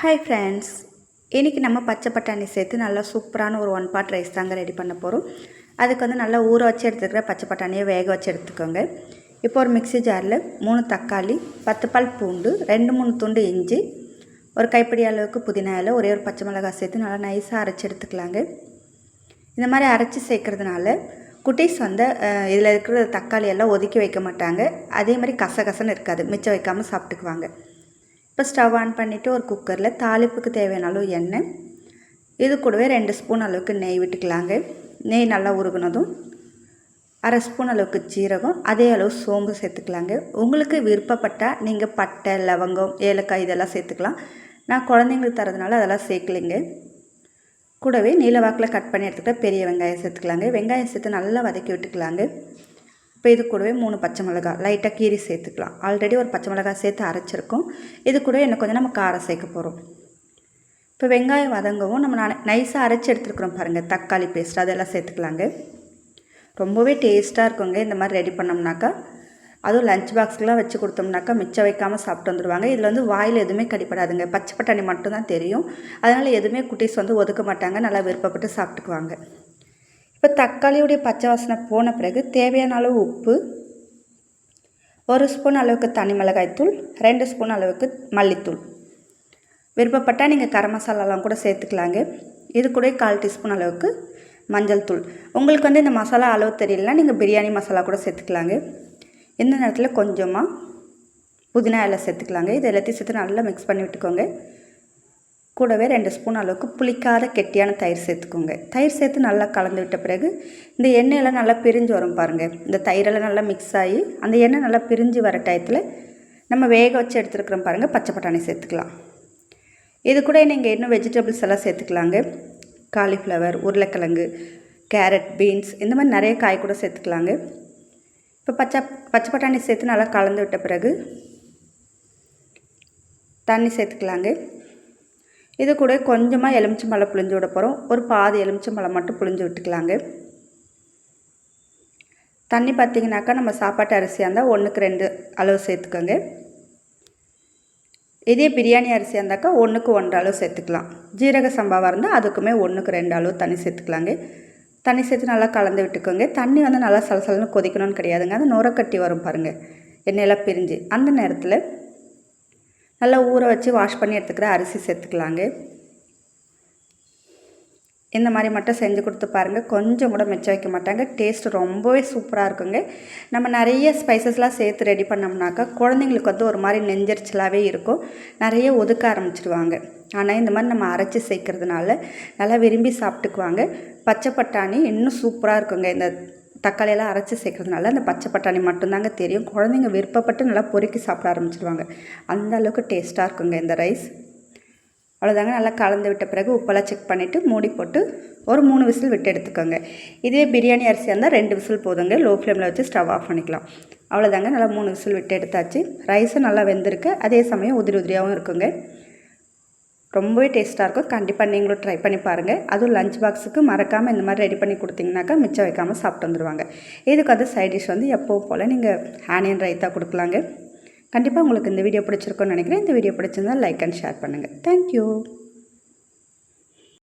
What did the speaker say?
Hi friends இன்றைக்கி நம்ம பச்சை பட்டாணி சேர்த்து நல்லா சூப்பரான ஒரு ஒன் பாட் ரைஸ் தாங்க ரெடி பண்ண போகிறோம் அதுக்கு வந்து நல்லா ஊற வச்சு எடுத்துக்கிற பச்சை பட்டாணியை வேக வச்சு எடுத்துக்கோங்க. இப்போ ஒரு மிக்ஸி ஜாரில் மூணு தக்காளி பத்து பால் பூண்டு ரெண்டு மூணு துண்டு இஞ்சி ஒரு கைப்பிடி அளவுக்கு புதினா இலை ஒரே ஒரு பச்சை மிளகாய் சேர்த்து நல்லா நைஸாக அரைச்சி எடுத்துக்கலாங்க. இந்த மாதிரி அரைச்சி சேர்க்குறதுனால குட்டீஸ் வந்து இதில் இருக்கிற தக்காளி எல்லாம் ஒதுக்கி வைக்க மாட்டாங்க. அதே மாதிரி கசகசன்னு இருக்காது. மிச்சம் வைக்காமல் சாப்பிட்டுக்குவாங்க. இப்போ ஸ்டவ் ஆன் பண்ணிவிட்டு ஒரு குக்கரில் தாளிப்புக்கு தேவையான அளவு எண்ணெய். இது கூடவே ரெண்டு ஸ்பூன் அளவுக்கு நெய் விட்டுக்கலாங்க. நெய் நல்லா உருகுனதும் அரை ஸ்பூன் அளவுக்கு ஜீரகம் அதே அளவு சோம்பு சேர்த்துக்கலாங்க. உங்களுக்கு விருப்பப்பட்டால் நீங்கள் பட்டை லவங்கம் ஏலக்காய் இதெல்லாம் சேர்த்துக்கலாம். நான் குழந்தைங்களுக்கு தரதுனால அதெல்லாம் சேர்க்கலைங்க. கூடவே நீல வாக்கில் கட் பண்ணி எடுத்துக்கிட்டால் பெரிய வெங்காயம் சேர்த்துக்கலாங்க. வெங்காயம் சேர்த்து நல்லா வதக்கி விட்டுக்கலாங்க. இப்போ இது கூடவே மூணு பச்சை மிளகா லைட்டாக கீரி சேர்த்துக்கலாம். ஆல்ரெடி ஒரு பச்சை மிளகா சேர்த்து அரைச்சிருக்கோம். இது கூட எனக்கு கொஞ்சம் நம்ம காரம் சேர்க்க போகிறோம் இப்போ வெங்காயம் வதங்கவும் நம்ம நைஸாக அரைச்சி எடுத்துருக்குறோம் பாருங்கள் தக்காளி பேஸ்ட் அதெல்லாம் சேர்த்துக்கலாங்க. ரொம்பவே டேஸ்ட்டாக இருக்குங்க. இந்த மாதிரி ரெடி பண்ணோம்னாக்கா அதுவும் லஞ்ச் பாக்ஸ்க்கெலாம் வச்சு கொடுத்தோம்னாக்கா மிச்சம் வைக்காமல் சாப்பிட்டு வந்துடுவாங்க இதில் வந்து வாயில் எதுவுமே கடிப்படாதுங்க பச்சை பட்டாணி மட்டும்தான் தெரியும். அதனால் எதுவுமே குட்டீஸ் வந்து ஒதுக்க மாட்டாங்க. நல்லா விருப்பப்பட்டு சாப்பிட்டுக்குவாங்க. இப்போ தக்காளியுடைய பச்சை வாசனை போன பிறகு தேவையான அளவு உப்பு ஒரு ஸ்பூன் அளவுக்கு தனி மிளகாய்த்தூள் ரெண்டு ஸ்பூன் அளவுக்கு மல்லித்தூள். விருப்பப்பட்டால் நீங்கள் கரம் மசாலாலாம் கூட சேர்த்துக்கலாங்க. இது கூட கால் டீஸ்பூன் அளவுக்கு மஞ்சள் தூள். உங்களுக்கு வந்து இந்த மசாலா அளவு தெரியலனா நீங்கள் பிரியாணி மசாலா கூட சேர்த்துக்கலாங்க. இந்த நேரத்தில் கொஞ்சமாக புதினா இலை சேர்த்துக்கலாங்க. இது எல்லாத்தையும் சேர்த்து நல்லா மிக்ஸ் பண்ணி விட்டுக்கோங்க. கூடவே ரெண்டு ஸ்பூன் அளவுக்கு புளிக்காத கெட்டியான தயிர் சேர்த்துக்கோங்க. தயிர் சேர்த்து நல்லா கலந்து விட்ட பிறகு இந்த எண்ணெயெல்லாம் நல்லா பிரிஞ்சு வரும் பாருங்கள் இந்த தயிரெல்லாம் நல்லா மிக்ஸ் ஆகி அந்த எண்ணெய் நல்லா பிரிஞ்சு வர டயத்தில் நம்ம வேக வச்சு எடுத்துருக்குறோம் பாருங்கள் பச்சை பட்டாணி சேர்த்துக்கலாம். இது கூட நீங்கள் இன்னும் வெஜிடபிள்ஸ் எல்லாம் சேர்த்துக்கலாங்க. காலிஃப்ளவர் உருளைக்கிழங்கு கேரட் பீன்ஸ் இந்த மாதிரி நிறைய காய் கூட சேர்த்துக்கலாங்க. இப்போ பச்சை பச்சை பட்டாணி சேர்த்து நல்லா கலந்து விட்ட பிறகு தண்ணி சேர்த்துக்கலாங்க. இது கூட கொஞ்சமாக எலுமிச்சம்பழம் புளிஞ்சு விட போகிறோம் ஒரு பாதி எலுமிச்சம்பழம் மட்டும் புளிஞ்சு விட்டுக்கலாங்க. தண்ணி பார்த்திங்கனாக்கா நம்ம சாப்பாட்டு அரிசியாக இருந்தால் ஒன்றுக்கு ரெண்டு அளவு சேர்த்துக்கோங்க. இதே பிரியாணி அரிசியாக இருந்தாக்கா ஒன்றுக்கு ஒன்று அளவு சேர்த்துக்கலாம். ஜீரக சம்பாவாக இருந்தால் அதுக்குமே ஒன்றுக்கு ரெண்டு அளவு தண்ணி சேர்த்துக்கலாங்க. தண்ணி சேர்த்து நல்லா கலந்து விட்டுக்கோங்க. தண்ணி வந்து நல்லா சலசலன்னு கொதிக்கணும்னு கிடையாதுங்க. அது நுரக்கட்டி வரும் பாருங்கள் எண்ணெயெல்லாம் பிரிஞ்சு. அந்த நேரத்தில் நல்லா ஊற வச்சு வாஷ் பண்ணி எடுத்துக்கிற அரிசி சேர்த்துக்கலாங்க. இந்த மாதிரி மட்டும் செஞ்சு கொடுத்து பாருங்கள் கொஞ்சம் கூட மிச்சம் வைக்க மாட்டாங்க. டேஸ்ட் ரொம்பவே சூப்பராக இருக்குங்க. நம்ம நிறைய ஸ்பைசஸ்லாம் சேர்த்து ரெடி பண்ணோம்னாக்கா குழந்தைங்களுக்கு வந்து ஒரு மாதிரி நெஞ்சரிச்சலாகவே இருக்கும். நிறைய ஒதுக்க ஆரம்பிச்சிடுவாங்க ஆனால் இந்த மாதிரி நம்ம அரைச்சி சேர்க்கறதுனால நல்லா விரும்பி சாப்பிட்டுக்குவாங்க. பச்சை பட்டாணி இன்னும் சூப்பராக இருக்குங்க. இந்த தக்காளியெல்லாம் அரைச்சி சேர்க்கறதுனால அந்த பச்சை பட்டாணி மட்டும்தாங்க தெரியும். குழந்தைங்க விருப்பப்பட்டு நல்லா பொறுக்கி சாப்பிட ஆரம்பிச்சிடுவாங்க அந்த அளவுக்கு டேஸ்ட்டாக இருக்குங்க இந்த ரைஸ் அவ்வளோதாங்க நல்லா கலந்து விட்ட பிறகு உப்பெல்லாம் செக் பண்ணிவிட்டு மூடி போட்டு ஒரு மூணு விசில் விட்டு எடுத்துக்கோங்க. இதே பிரியாணி அரிசியாக இருந்தால் ரெண்டு விசில் போதுங்க. லோ ஃப்ளேமில் வச்சு ஸ்டவ் ஆஃப் பண்ணிக்கலாம். அவ்வளோதாங்க நல்லா மூணு விசில் விட்டு எடுத்தாச்சு. ரைஸும் நல்லா வெந்திருக்கு. அதே சமயம் உதிரி உதிரியாகவும் இருக்குங்க. ரொம்பவே டேஸ்ட்டாக இருக்கும். கண்டிப்பாக நீங்களும் ட்ரை பண்ணி பாருங்கள் அதுவும் லஞ்ச் பாக்ஸுக்கு மறக்காமல் இந்த மாதிரி ரெடி பண்ணி கொடுத்தீங்கனாக்கா மிச்சம் வைக்காமல் சாப்பிட்டு வந்துடுவாங்க இதுக்கு வந்து சைட் டிஷ் வந்து எப்போவும் போல் நீங்கள் ஆனியன் ரைத்தா கொடுக்கலாங்க. கண்டிப்பாக உங்களுக்கு இந்த வீடியோ பிடிச்சிருக்குன்னு நினைக்கிறேன். இந்த வீடியோ பிடிச்சிருந்தால் லைக் அண்ட் ஷேர் பண்ணுங்கள் தேங்க்யூ